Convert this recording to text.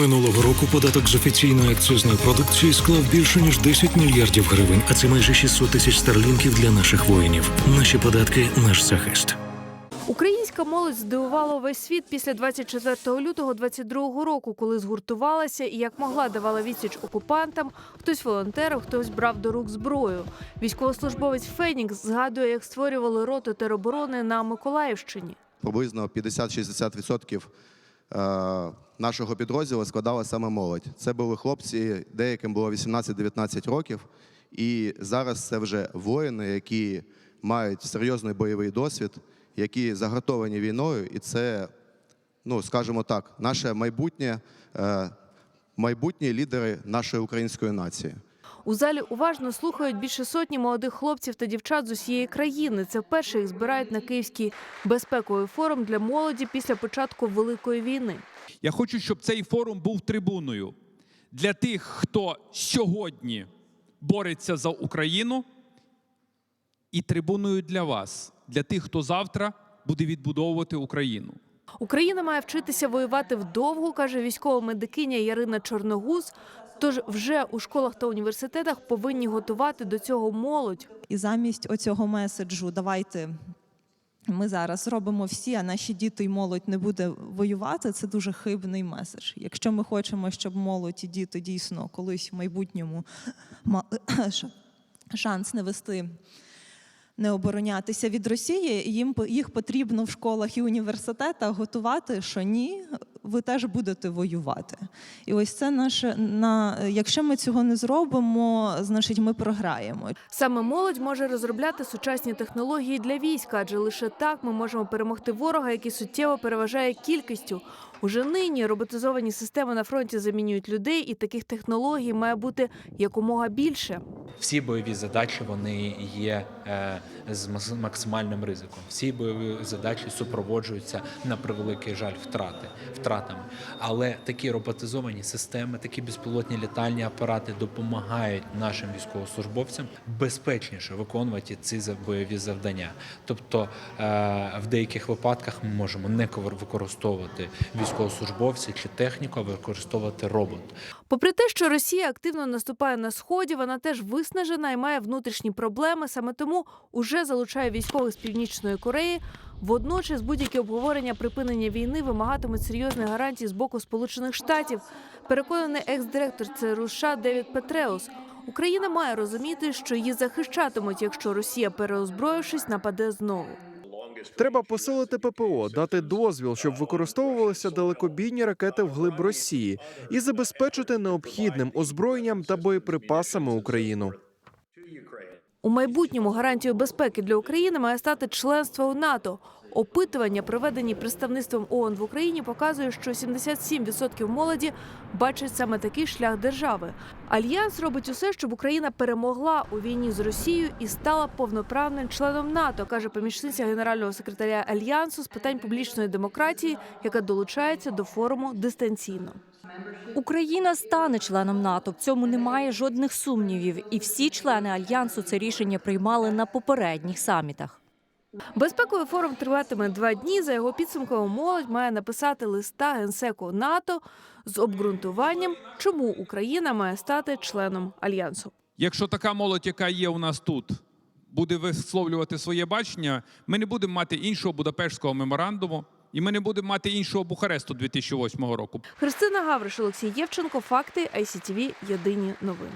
Минулого року податок з офіційної акцизної продукції склав більше ніж 10 мільярдів гривень, а це майже 600 тисяч старлінків для наших воїнів. Наші податки наш захист. Українська молодь здивувала весь світ після 24 лютого 22 року, коли згуртувалася і як могла давала відсіч окупантам. Хтось волонтерив, хтось брав до рук зброю. Військовослужбовець Фенікс згадує, як створювали роту тероборони на Миколаївщині. приблизно 50-60% е, нашого підрозділу складала саме молодь. Це були хлопці, деяким було 18-19 років, і зараз це вже воїни, які мають серйозний бойовий досвід, які загартовані війною, і це, ну скажімо так, наше майбутнє, е, майбутні лідери нашої української нації. У залі уважно слухають більше сотні молодих хлопців та дівчат з усієї країни. Це вперше їх збирають на Київський безпековий форум для молоді після початку великої війни. Я хочу, щоб цей форум був трибуною для тих, хто сьогодні бореться за Україну, і трибуною для вас, для тих, хто завтра буде відбудовувати Україну. Україна має вчитися воювати вдовго, каже військова медикиня Ярина Чорногуз. Тож вже у школах та університетах повинні готувати до цього молодь. І замість оцього меседжу давайте. Ми зараз зробимо всі, а наші діти і молодь не буде воювати. Це дуже хибний меседж. Якщо ми хочемо, щоб молодь і діти дійсно колись в майбутньому мали шанс не вести, не оборонятися від Росії, їм їх потрібно в школах і університетах готувати, що ні, ви теж будете воювати. І ось це наше на якщо ми цього не зробимо, значить ми програємо. Саме молодь може розробляти сучасні технології для війська, адже лише так ми можемо перемогти ворога, який суттєво переважає кількістю. Уже нині роботизовані системи на фронті замінюють людей, і таких технологій має бути якомога більше. Всі бойові задачі вони є е, з максимальним ризиком. Всі бойові задачі супроводжуються на превеликий жаль втрати втратами. Але такі роботизовані системи, такі безпілотні літальні апарати допомагають нашим військовослужбовцям безпечніше виконувати ці бойові завдання. Тобто е, в деяких випадках ми можемо не використовувати військовослужбовців чи техніку, а використовувати робот. Попри те, що Росія активно наступає на сході, вона теж виснажена і має внутрішні проблеми. Саме тому уже залучає військових з північної Кореї. Водночас будь-які обговорення припинення війни вимагатимуть серйозних гарантій з боку Сполучених Штатів. Переконаний екс-директор ЦРУ США Девід Петреус. Україна має розуміти, що її захищатимуть, якщо Росія, переозброївшись, нападе знову. Треба посилити ППО, дати дозвіл, щоб використовувалися далекобійні ракети вглиб Росії, і забезпечити необхідним озброєнням та боєприпасами Україну. У майбутньому гарантією безпеки для України має стати членство у НАТО. Опитування, проведені представництвом ООН в Україні, показує, що 77% молоді бачать саме такий шлях держави. Альянс робить усе, щоб Україна перемогла у війні з Росією і стала повноправним членом НАТО, каже помічниця генерального секретаря Альянсу з питань публічної демократії, яка долучається до форуму дистанційно. Україна стане членом НАТО. В цьому немає жодних сумнівів. І всі члени альянсу це рішення приймали на попередніх самітах. Безпековий форум триватиме два дні. За його підсумками молодь має написати листа генсеку НАТО з обґрунтуванням, чому Україна має стати членом альянсу. Якщо така молодь, яка є у нас тут, буде висловлювати своє бачення, ми не будемо мати іншого Будапештського меморандуму, і ми не будемо мати іншого Бухаресту 2008 року. Христина Гавриш, Олексій Євченко. Факти ICTV. Єдині новини.